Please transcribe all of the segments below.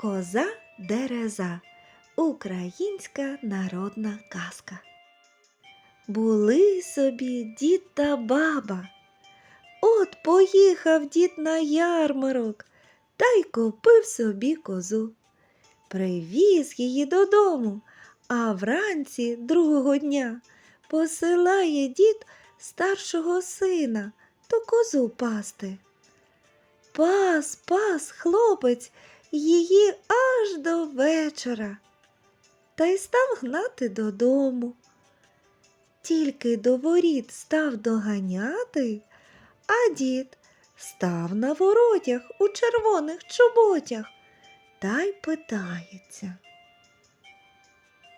Коза дереза. Українська народна казка. Були собі дід та баба. От поїхав дід на ярмарок та й купив собі козу. Привіз її додому, а вранці другого дня посилає дід старшого сина то козу пасти. Пас, пас, хлопець її аж до вечора, та й став гнати додому. Тільки до воріт став доганяти, а дід став на воротях у червоних чоботях та й питається.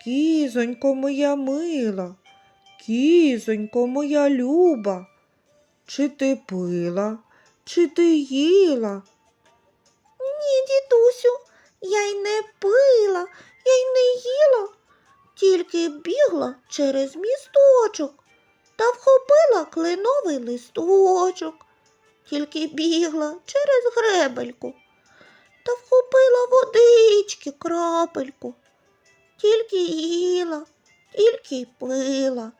Кізонько моя мила, кізонько моя люба, чи ти пила, чи ти їла? Ні, дідусю, я й не пила, я й не їла, тільки бігла через місточок та вхопила кленовий листочок, тільки бігла через гребельку та вхопила водички крапельку, тільки їла, тільки пила.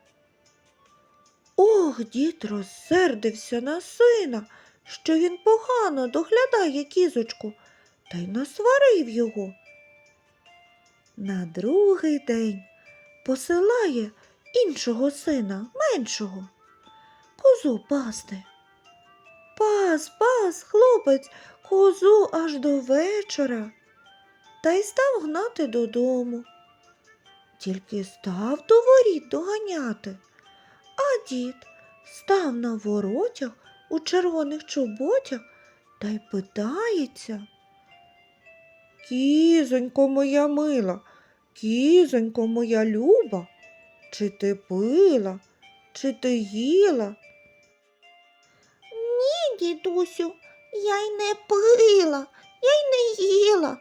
Ох, дід розсердився на сина, що він погано доглядає кізочку, та й насварив його. На другий день посилає іншого сина, меншого, козу пасти. Пас, пас, хлопець, козу аж до вечора, та й став гнати додому. Тільки став до воріт доганяти, а дід став на воротях у червоних чоботях та й питається. Кізонько моя мила, кізонько моя люба, чи ти пила, чи ти їла? Ні, дідусю, я й не пила, я й не їла,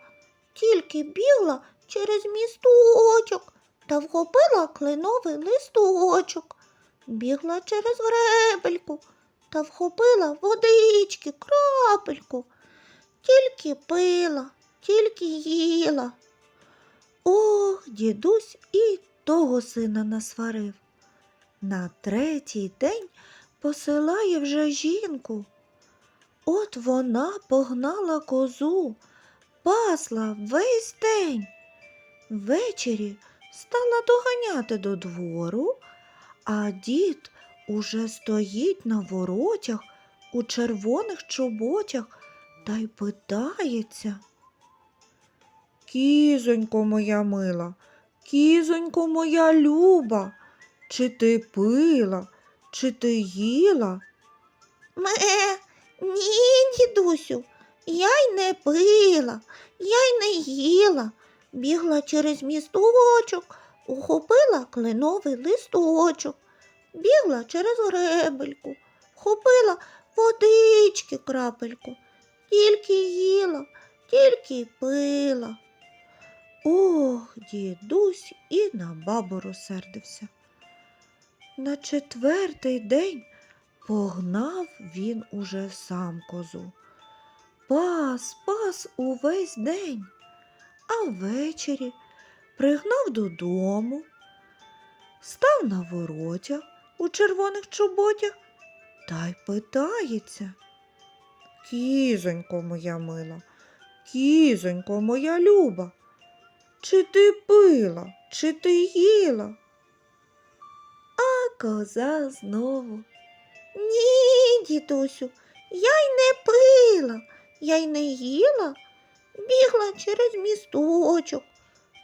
тільки бігла через місточок та вхопила кленовий листочок, бігла через гребельку та вхопила водички, крапельку, тільки пила, тільки їла. Ох, дідусь і того сина насварив. На третій день посилає вже жінку. От вона погнала козу, пасла весь день. Ввечері стала доганяти до двору, а дід уже стоїть на воротях у червоних чоботях та й питається. Кізонько моя мила, кізонько моя люба, чи ти пила, чи ти їла? Ме, ні, дідусю, я й не пила, я й не їла. Бігла через місточок, ухопила кленовий листочок, бігла через гребельку, вхопила водички крапельку, тільки їла, тільки пила. Ох, дідусь і на бабу розсердився. На четвертий день погнав він уже сам козу. Пас, пас увесь день, а ввечері пригнав додому, став на воротях у червоних чоботях та й питається. Кізонько моя мила, кізонько моя люба, чи ти пила, чи ти їла? А коза знову. Ні, дідусю, я й не пила, я й не їла, бігла через місточок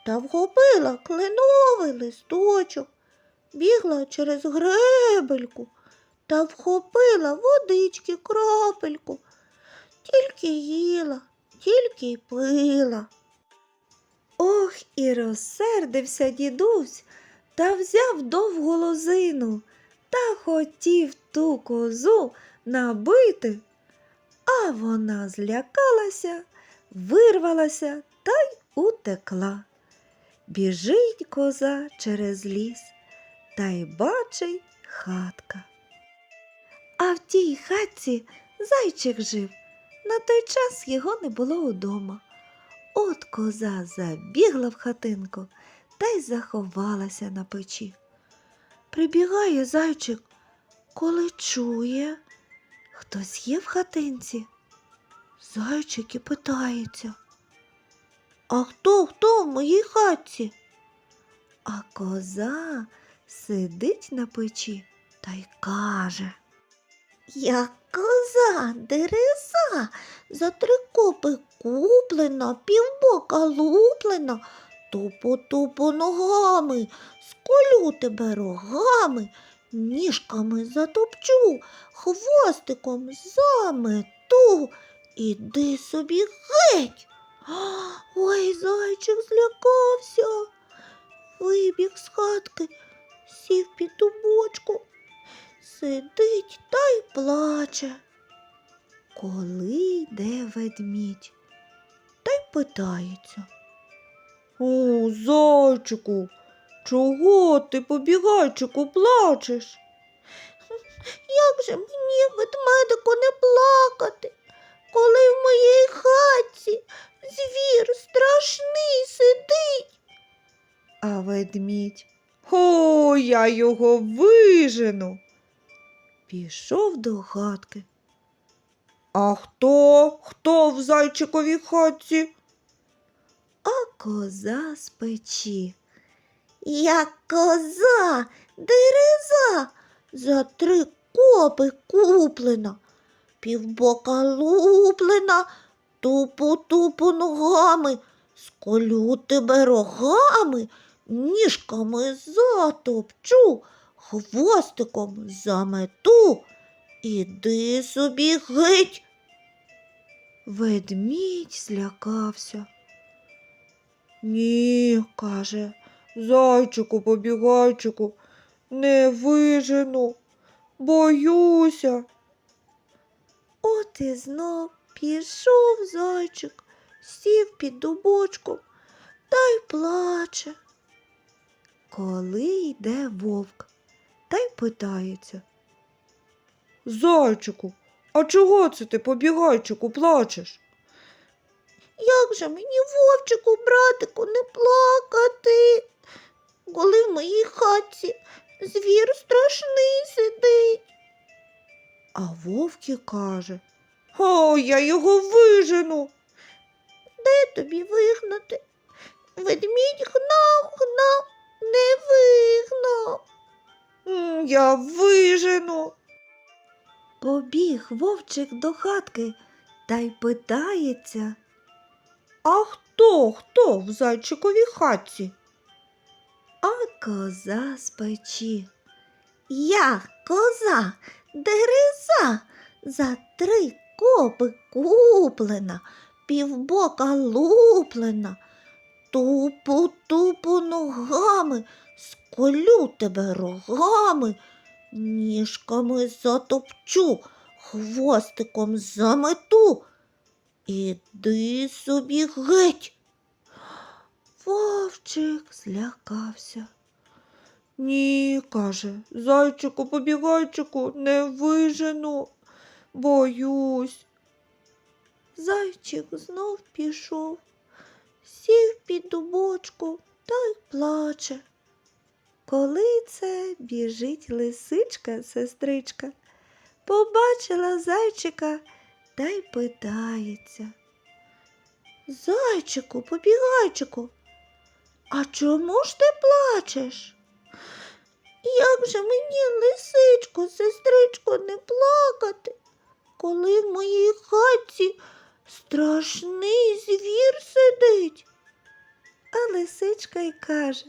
та вхопила кленовий листочок, бігла через гребельку та вхопила водички крапельку, тільки їла, тільки пила. Ох, і розсердився дідусь та взяв довгу лозину та хотів ту козу набити, а вона злякалася, вирвалася та й утекла. Біжить коза через ліс та й бачить хатка. А в тій хатці зайчик жив. На той час його не було удома. От коза забігла в хатинку та й заховалася на печі. Прибігає зайчик, коли чує, хтось є в хатинці. Зайчик і питається. А хто хто в моїй хатці? А коза сидить на печі та й каже. Я коза, дереза, за три копи куплена, півбока луплена, тупо-тупо ногами, сколю тебе рогами, ніжками затопчу, хвостиком замету. Іди собі геть. Ой, зайчик злякався. Вибіг з хатки, сів під дубочку, сидить та й плаче. Коли йде ведмідь, та й питається. О, зайчику, чого ти, побігайчику, плачеш? Як же мені, ведмедику, не плакати, коли в моїй хатці звір страшний сидить? А ведмідь. О, я його вижену. Пішов до хатки. А хто? Хто в зайчиковій хатці? А коза з печі. Я коза, дереза, за три копи куплена, півбока луплена, тупу-тупу ногами, сколю тебе рогами, ніжками затопчу, хвостиком замету. Іди собі геть. Ведмідь злякався. Ні, каже, зайчику, побігайчику, не вижену, боюся. От і знов пішов зайчик, сів під дубочком та й плаче. Коли йде вовк, та й питається. Зайчику, а чого це ти, побігайчику, плачеш? Як же мені, вовчику, братику, не плакати, коли в моїй хатці звір страшний сидить. А вовки каже, О, я його вижену. Де тобі вигнати? Ведмідь гнав, гнав, не вигнав. «М, Я вижену. Побіг вовчик до хатки та й питається. А хто, хто в зайчиковій хатці? А коза з печі. Я коза, дереза, за три копи куплена, півбока луплена, тупу-тупу ногами, сколю тебе рогами, ніжками затопчу, хвостиком замету. Іди собі геть. Вовчик злякався. Ні, каже, зайчику, побігайчику, не вижену, боюсь. Зайчик знов пішов, сів під дубочку та й плаче. Коли це біжить лисичка, сестричка, побачила зайчика та й питається. Зайчику, побігайчику, а чому ж ти плачеш? Як же мені, лисичко, сестричко, не плакати, коли в моїй хатці страшний звір сидить? А лисичка й каже,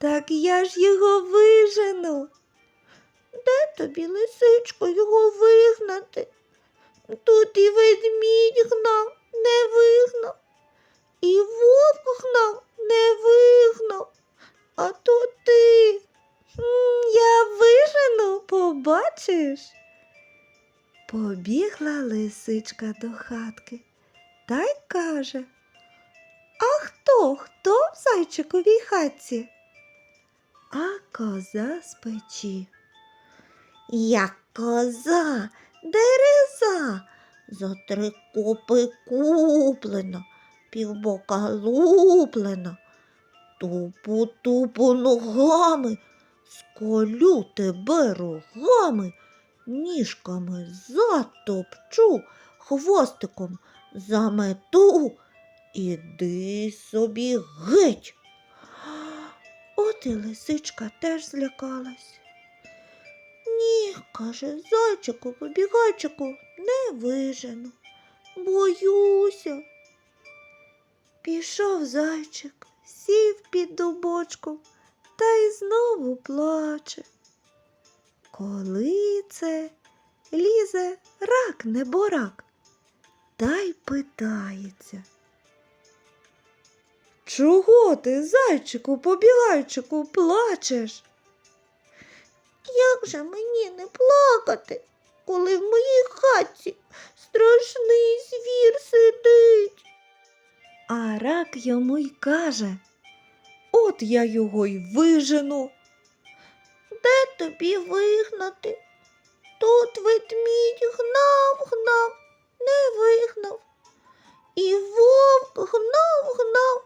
так я ж його вижену. Де тобі, лисичко, його вигнати? Тут і ведмідь гнав, не вигнав, і вовк гнав, не вигнав. А то ти. Я вижену, побачиш. Побігла лисичка до хатки та й каже. А хто, хто в зайчиковій хатці? А коза з печі. Я коза, дереза, за три копи куплена, півбока луплена. Тупу тупу ногами, сколю тебе рогами, ніжками затопчу, хвостиком замету. Іди собі геть. От і лисичка теж злякалась. Ні, каже, зайчику, побігайчику, не вижену. Боюся. Пішов зайчик, сів під дубочком та й знову плаче. Коли це лізе рак неборак, та й питається. Чого ти, зайчику, побігайчику, плачеш? Як же мені не плакати, коли в моїй хатці страшний звір сидить? А рак йому й каже, от я його й вижену. Де тобі вигнати? Тут ведмідь гнав, гнав, не вигнав. І вовк гнав, гнав,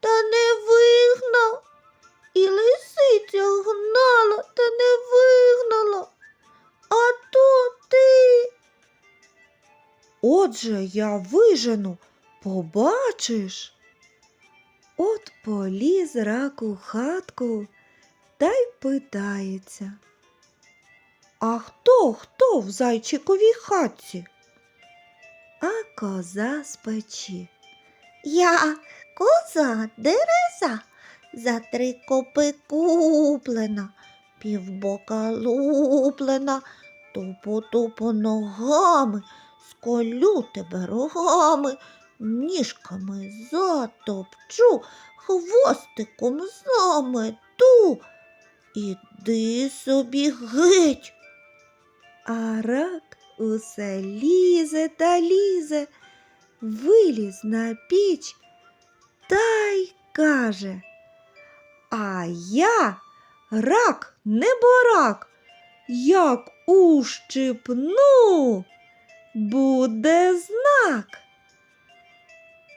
та не вигнав. І лисиця гнала, та не вигнала. А то ти. Отже, я вижену, побачиш. От поліз рак у хатку та й питається. А хто, хто в зайчиковій хатці? А коза з печі. Я коза дереза, за три копи куплена, півбока луплена, тупо-тупо ногами, сколю тебе рогами, ніжками затопчу, хвостиком замету. Іди собі геть. А рак усе лізе та лізе, виліз на піч та й каже. А я рак неборак, як ущипну, буде знак.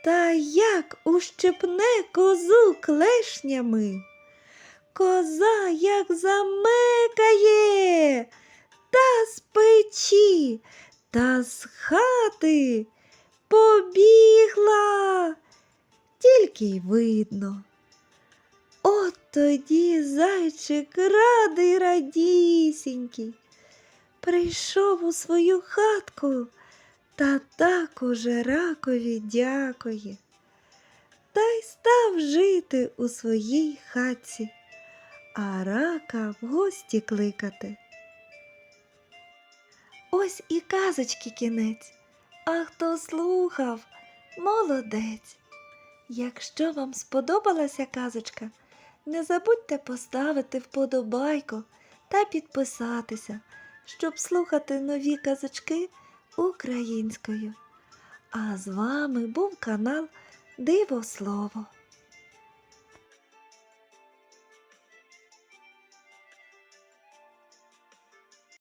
Та як ущипне козу клешнями, коза як замекає, та з печі, та з хати побігла, тільки й видно. От тоді зайчик радий радісінький, прийшов у свою хатку та так уже ракові дякує, та й став жити у своїй хатці, а рака в гості кликати. Ось і казочки кінець, а хто слухав, молодець. Якщо вам сподобалася казочка, не забудьте поставити вподобайку та підписатися, щоб слухати нові казочки українською. А з вами був канал Диво Слово.